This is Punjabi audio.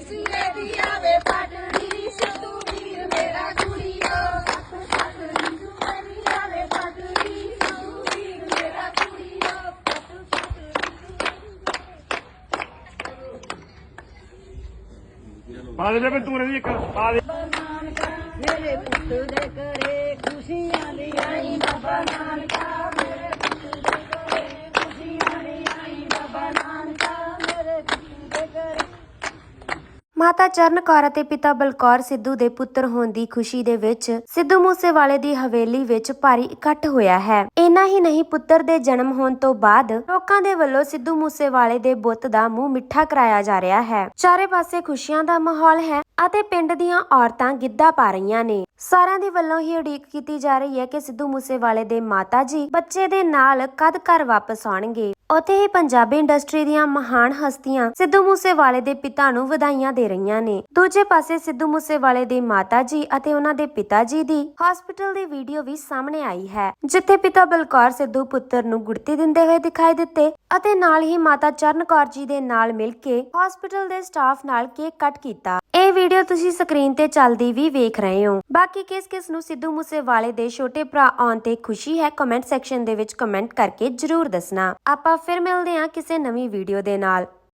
ਸਿਰੇ ਦੀ ਆਵੇ ਪਟੜੀ ਸਿੱਧੂ ਵੀਰ ਮੇਰਾ ਕੁੜੀਓ। ਪਟੜੀ ਸੁਣੀ ਆਵੇ ਪਟੜੀ ਸਿੱਧੂ ਵੀਰ ਮੇਰਾ ਕੁੜੀਓ ਪਾ ਦੇ ਬੇ ਤੂੰ ਰਹੀ ਇੱਕ ਪਾ ਦੇ। ਮੇਰੇ ਪੁੱਤ ਦੇ ਘਰੇ ਖੁਸ਼ੀਆਂ ਦੀ ਆਈ ਬਾਬਾ ਮਾਤਾ ਚਰਨ ਕੌਰ ਅਤੇ ਪਿਤਾ ਬਲਕੌਰ ਸਿੱਧੂ ਦੇ ਪੁੱਤਰ ਹੋਣ ਦੀ ਖੁਸ਼ੀ ਦੇ ਵਿੱਚ ਸਿੱਧੂ ਮੂਸੇਵਾਲੇ ਦੀ ਹਵੇਲੀ ਵਿੱਚ ਭਾਰੀ ਇਕੱਠ ਹੋਇਆ ਹੈ। ਇੰਨਾ ਹੀ ਨਹੀਂ, ਪੁੱਤਰ ਦੇ ਜਨਮ ਹੋਣ ਤੋਂ ਬਾਅਦ ਲੋਕਾਂ ਦੇ ਵੱਲੋਂ ਸਿੱਧੂ ਮੂਸੇਵਾਲੇ ਦੇ ਬੁੱਤ ਦਾ ਮੂੰਹ ਮਿੱਠਾ ਕਰਾਇਆ ਜਾ ਰਿਹਾ ਹੈ। ਚਾਰੇ ਪਾਸੇ ਖੁਸ਼ੀਆਂ ਦਾ ਮਾਹੌਲ ਹੈ ਅਤੇ ਪਿੰਡ ਦੀਆਂ ਔਰਤਾਂ ਗਿੱਧਾ ਪਾ ਰਹੀਆਂ ਨੇ। ਸਾਰਿਆਂ ਦੇ ਵੱਲੋਂ ਹੀ ਉਡੀਕ ਕੀਤੀ ਜਾ ਰਹੀ ਹੈ ਕਿ ਸਿੱਧੂ ਮੂਸੇਵਾਲੇ ਦੇ ਮਾਤਾ ਜੀ ਬੱਚੇ ਦੇ ਨਾਲ ਕਦ ਘਰ ਵਾਪਸ ਆਉਣਗੇ। ਉੱਥੇ ਹੀ ਪੰਜਾਬੀ ਇੰਡਸਟਰੀ ਦੀਆਂ ਮਹਾਨ ਹਸਤੀਆਂ ਸਿੱਧੂ ਮੂਸੇਵਾਲੇ ਦੇ ਪਿਤਾ ਨੂੰ ਵਧਾਈਆਂ ਦੇ ਰਹੀਆਂ ਨੇ। ਦੂਜੇ ਪਾਸੇ ਸਿੱਧੂ ਮੂਸੇਵਾਲੇ ਦੇ ਮਾਤਾ ਜੀ ਅਤੇ ਉਹਨਾਂ ਦੇ ਪਿਤਾ ਜੀ ਦੀ ਹਸਪੀਟਲ ਦੀ ਵੀਡੀਓ ਵੀ ਸਾਹਮਣੇ ਆਈ ਹੈ, ਜਿੱਥੇ ਪਿਤਾ ਬਲਕੌਰ ਸਿੱਧੂ ਪੁੱਤਰ ਨੂੰ ਗੁੜਤੀ ਦਿੰਦੇ ਹੋਏ ਦਿਖਾਈ ਦਿੱਤੇ ਅਤੇ ਨਾਲ ਹੀ ਮਾਤਾ ਚਰਨ ਕੌਰ ਜੀ ਦੇ ਨਾਲ ਮਿਲ ਕੇ ਹਸਪੀਟਲ ਦੇ ਸਟਾਫ ਨਾਲ ਕੇਕ ਕੱਟ ਕੀਤਾ। ਇਹ ਵੀਡੀਓ ਤੁਸੀਂ ਸਕਰੀਨ ਤੇ ਚੱਲਦੀ ਵੀ ਵੇਖ ਰਹੇ ਹੋ। ਬਾਕੀ ਕਿਸ ਕਿਸ ਨੂੰ ਸਿੱਧੂ ਮੂਸੇਵਾਲੇ ਦੇ ਛੋਟੇ ਭਰਾ ਆਉਣ ਤੇ ਖੁਸ਼ੀ ਹੈ ਕਮੈਂਟ ਸੈਕਸ਼ਨ ਦੇ ਵਿੱਚ ਕਮੈਂਟ ਕਰਕੇ ਜਰੂਰ ਦੱਸਣਾ। ਆਪਾਂ ਫਿਰ ਮਿਲਦੇ ਹਾਂ ਕਿਸੇ ਨਵੀਂ ਵੀਡੀਓ ਦੇ ਨਾਲ।